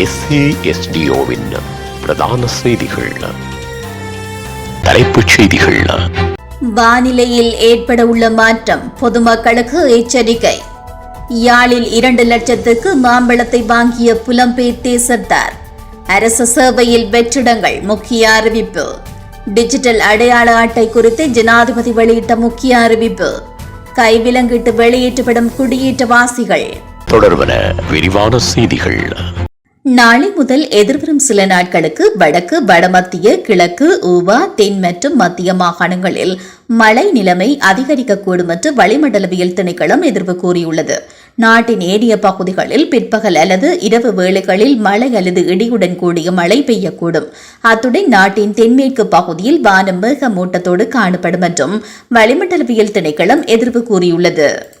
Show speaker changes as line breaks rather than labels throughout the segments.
எஸ்ஏஎஸ்டிஓவின் பிரதான செய்திகள். தலைப்புச் செய்திகள்.
வானிலையில் ஏற்பட உள்ள மாற்றம் பொதுமக்களுக்கு எச்சரிக்கை. யாழில் இரண்டு லட்சத்துக்கு மாம்பழத்தை வாங்கிய புலம்பெயர் தேசத்தார். அரசு சேவையில் வெற்றிடங்கள் முக்கிய அறிவிப்பு. டிஜிட்டல் அடையாள அட்டை குறித்து ஜனாதிபதி வெளியிட்ட முக்கிய அறிவிப்பு. கைவிலங்கிட்டு வெளியேற்றப்படும் குடியேற்றவாசிகள்.
தொடர்வன விரிவான செய்திகள்.
நாளை முதல் எதிர்வரும் சில நாட்களுக்கு வடக்கு வடமத்திய கிழக்கு ஊவா தென் மற்றும் மத்திய மாகாணங்களில் மழை நிலைமை அதிகரிக்கக்கூடும் என்று வளிமண்டலவியல் திணைக்களம் எதிர்வு கூறியுள்ளது. நாட்டின் ஏரிய பகுதிகளில் பிற்பகல் அல்லது இரவு வேளைகளில் மழை அல்லது இடியுடன் கூடிய மழை பெய்யக்கூடும். அத்துடன் நாட்டின் தென்மேற்கு பகுதியில் வானம் மேகமூட்டத்தோடு காணப்படும் என்றும் வளிமண்டலவியல் திணைக்களம் எதிர்வு கூறியுள்ளது.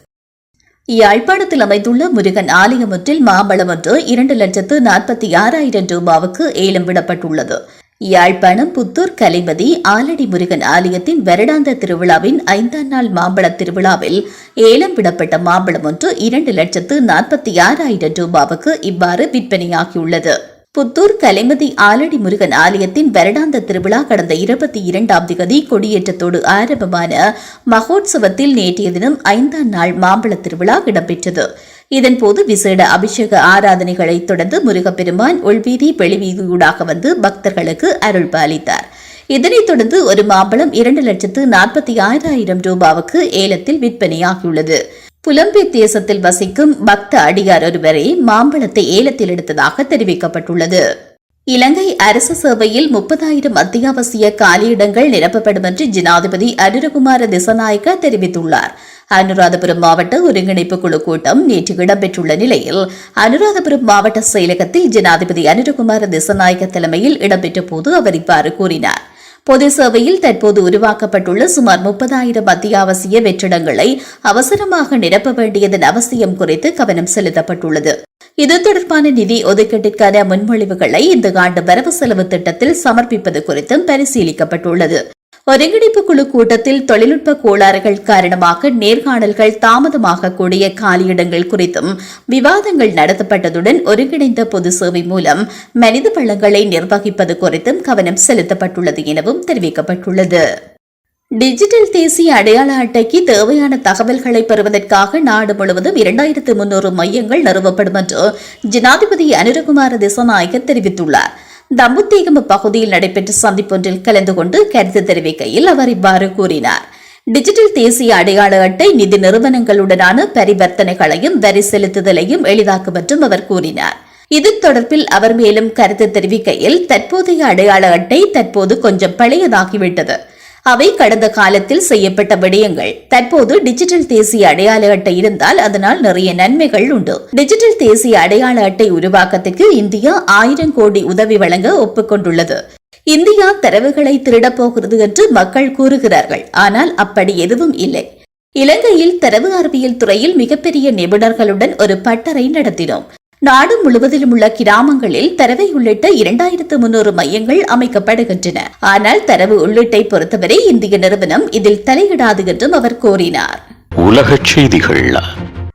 யாழ்ப்பாணத்தில் அமைந்துள்ள முருகன் ஆலயம் ஒன்றில் மாம்பழம் ஒன்று இரண்டு லட்சத்து நாற்பத்தி ஆறாயிரம் ரூபாவுக்கு ஏலம் விடப்பட்டுள்ளது. யாழ்ப்பாணம் புத்தூர் கலைமதி ஆலடி முருகன் ஆலயத்தின் வருடாந்த திருவிழாவின் ஐந்தாம் நாள் மாம்பழ திருவிழாவில் ஏலம் விடப்பட்ட மாம்பழம் ஒன்று இரண்டு லட்சத்து நாற்பத்தி ஆறாயிரம் ரூபாவுக்கு இவ்வாறு விற்பனையாகியுள்ளது. புத்தூர் கலைமதி ஆலடி முருகன் ஆலயத்தின் வருடாந்த திருவிழா கடந்த இருபத்தி இரண்டாம் திகதி கொடியேற்றத்தோடு ஆரம்பமான மகோத்சவத்தில் நேற்றைய தினம் ஐந்தாம் நாள் மாம்பழ திருவிழா இடம்பெற்றது. இதன்போது விசேட அபிஷேக ஆராதனைகளை தொடர்ந்து முருகப்பெருமான் உள்வீதி வெளிவீதியூடாக வந்து பக்தர்களுக்கு அருள் பாலித்தார். இதனைத் தொடர்ந்து ஒரு மாம்பழம் இரண்டு லட்சத்து நாற்பத்தி ஆறாயிரம் ரூபாவுக்கு ஏலத்தில் விற்பனையாகியுள்ளது. புலம்பெயர் தேசத்தில் வசிக்கும் பக்த அடியார் ஒருவரை மாம்பழத்தை ஏலத்தில் எடுத்ததாக தெரிவிக்கப்பட்டுள்ளது. இலங்கை அரசு சேவையில் முப்பதாயிரம் அத்தியாவசிய காலியிடங்கள் நிரப்பப்படும் என்று ஜனாதிபதி அனுரகுமார திசநாயக்க தெரிவித்துள்ளார். அனுராதபுரம் மாவட்ட ஒருங்கிணைப்பு குழு கூட்டம் நேற்று இடம்பெற்றுள்ள நிலையில் அனுராதபுரம் மாவட்ட செயலகத்தில் ஜனாதிபதி அனுரகுமார திசநாயக்க தலைமையில் இடம்பெற்ற போது அவர் இவ்வாறு கூறினார். பொது சேவையில் தற்போது உருவாக்கப்பட்டுள்ள சுமார் முப்பதாயிரம் அத்தியாவசிய வெற்றிடங்களை அவசரமாக நிரப்ப வேண்டியதன் அவசியம் குறித்து கவனம் செலுத்தப்பட்டுள்ளது. இது தொடர்பான நிதி ஒதுக்கீட்டிற்கான முன்மொழிவுகளை இந்த ஆண்டு வரவு செலவு திட்டத்தில் சமர்ப்பிப்பது குறித்தும் பரிசீலிக்கப்பட்டுள்ளது. ஒருங்கிணைப்பு குழு கூட்டத்தில் தொழில்நுட்ப கோளாறுகள் காரணமாக நேர்காணல்கள் தாமதமாக கூடிய காலியிடங்கள் குறித்தும் விவாதங்கள் நடத்தப்பட்டதுடன் ஒருங்கிணைந்த பொது சேவை மூலம் மனித வளங்களை நிர்வகிப்பது குறித்தும் கவனம் செலுத்தப்பட்டுள்ளது எனவும் தெரிவிக்கப்பட்டுள்ளது. டிஜிட்டல் தேசிய அடையாள அட்டைக்கு தேவையான தகவல்களை பெறுவதற்காக நாடு முழுவதும் இரண்டாயிரத்து முன்னூறு மையங்கள் நிறுவப்படும் என்று ஜனாதிபதி அனுரகுமார திசநாயகர் தெரிவித்துள்ளார். தம்புத்தீகம் பகுதியில் நடைபெற்ற சந்திப்பொன்றில் கலந்து கொண்டு கருத்து தெரிவிக்கையில் அவர் இவ்வாறு கூறினார். டிஜிட்டல் தேசிய அடையாள அட்டை நிதி நிறுவனங்களுடனான பரிவர்த்தனைகளையும் வரி செலுத்துதலையும் எளிதாக்கும் என்றும் அவர் கூறினார். இது தொடர்பில் அவர் மேலும் கருத்து தெரிவிக்கையில் தற்போதைய அடையாள அட்டை தற்போது கொஞ்சம் பழையதாகிவிட்டது. அவை கடந்த காலத்தில் செய்யப்பட்ட விடயங்கள். தற்போது டிஜிட்டல் தேசிய அடையாள அட்டை இருந்தால் அதனால் நிறைய நன்மைகள் உண்டு. டிஜிட்டல் தேசிய அடையாள அட்டை உருவாக்கத்துக்கு இந்தியா ஆயிரம் கோடி உதவி வழங்க ஒப்புக்கொண்டுள்ளது. இந்தியா தரவுகளை திருடப் போகிறது என்று மக்கள் கூறுகிறார்கள். ஆனால் அப்படி எதுவும் இல்லை. இலங்கையில் தரவு அறிவியல் துறையில் மிகப்பெரிய நிபுணர்களுடன் ஒரு பட்டறை நடத்தினோம். நாடு முழுவதிலும் உள்ள கிராமங்களில் தரவை உள்ளிட்ட இரண்டாயிரத்து முன்னூறு மையங்கள் அமைக்கப்படுகின்றன. ஆனால் தரவு உள்ளிட்டை பொறுத்தவரை இந்திய நிறுவனம் இதில் தலையிடாது என்றும் அவர் கூறினார்.
உலகச் செய்திகள்.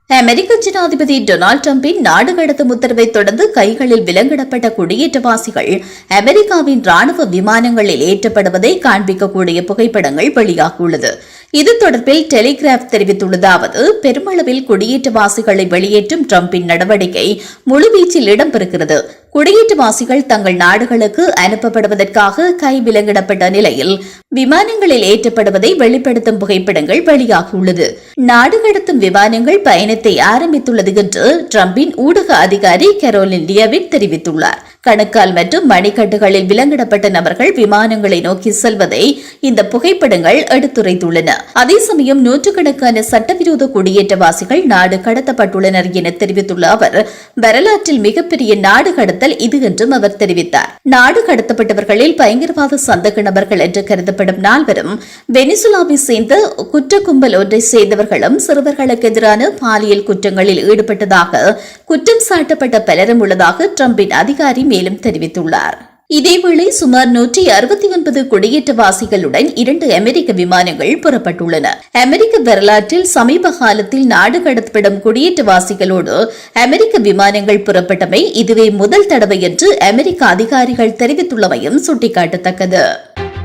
அமெரிக்க ஜனாதிபதி டொனால்டு டிரம்பின் நாடு கடத்தும் உத்தரவை தொடர்ந்து கைகளில் விலங்கிடப்பட்ட குடியேற்றவாசிகள் அமெரிக்காவின் ராணுவ விமானங்களில் ஏற்றப்படுவதை காண்பிக்கக்கூடிய புகைப்படங்கள் வெளியாகியுள்ளது. இது தொடர்பில் டெலிகிராப் தெரிவித்துள்ளதாவது பெருமளவில் குடியேற்றவாசிகளை வெளியேற்றும் டிரம்பின் நடவடிக்கை முழுவீச்சில் இடம்பெறுகிறது. குடியேற்றவாசிகள் தங்கள் நாடுகளுக்கு அனுப்பப்படுவதற்காக கைவிலங்கிடப்பட்ட நிலையில் விமானங்களில் ஏற்றப்படுவதை வெளிப்படுத்தும் புகைப்படங்கள் வெளியாகியுள்ளது. நாடு கடத்தும் விமானங்கள் பயணத்தை ஆரம்பித்துள்ளது என்று டிரம்பின் ஊடக அதிகாரி கரோலின் லியவிட் தெரிவித்துள்ளார். கணுக்கால் மற்றும் மணிக்கட்டுகளில் விலங்கிடப்பட்ட நபர்கள் விமானங்களை நோக்கி செல்வதை இந்த புகைப்படங்கள் எடுத்துரைத்துள்ளன. அதே சமயம் நூற்றுக்கணக்கான சட்டவிரோத குடியேற்றவாசிகள் நாடு கடத்தப்பட்டுள்ளனர் என தெரிவித்துள்ள அவர் வரலாற்றில் மிகப்பெரிய நாடு கடத்த கடத்தல் இது என்றும் அவர் தெரிவித்தார். நாடு கடத்தப்பட்டவர்களில் பயங்கரவாத சந்தக நபர்கள் என்று கருதப்படும் நால்வரும் வெனிசுலாவை சேர்ந்த குற்ற கும்பல் ஒன்றை சேர்ந்தவர்களும் சிறுவர்களுக்கு எதிரான பாலியல் குற்றங்களில் ஈடுபட்டதாக குற்றம் சாட்டப்பட்ட பலரும் உள்ளதாக டிரம்பின் அதிகாரி மேலும் தெரிவித்துள்ளார். இதேவேளை சுமார் நூற்றி அறுபத்தி ஒன்பது குடியேற்றவாசிகளுடன் இரண்டு அமெரிக்க விமானங்கள் புறப்பட்டுள்ளன. அமெரிக்க வரலாற்றில் சமீப காலத்தில் நாடு கடத்தப்படும் குடியேற்றவாசிகளோடு அமெரிக்க விமானங்கள் புறப்பட்டமை இதுவே முதல் தடவை என்று அமெரிக்க அதிகாரிகள் தெரிவித்துள்ளமையும் சுட்டிக்காட்டத்தக்கது.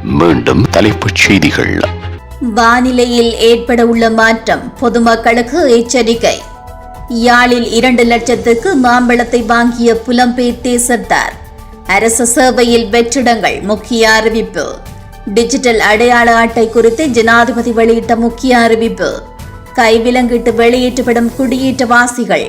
மீண்டும் தலைப்புச் செய்திகள்.
வானிலையில் ஏற்பட உள்ள மாற்றம் பொதுமக்களுக்கு எச்சரிக்கை. யாழில் இரண்டு லட்சத்துக்கு மாம்பழத்தை வாங்கிய புலம்பெயர் தேசத்தார். அரசு சேவையில் வெற்றிடங்கள் முக்கிய அறிவிப்பு. டிஜிட்டல் அடையாள அட்டை குறித்து ஜனாதிபதி வெளியிட்ட முக்கிய அறிவிப்பு. கைவிலங்கிட்டு வெளியேற்றப்படும் குடியேற்றவாசிகள்.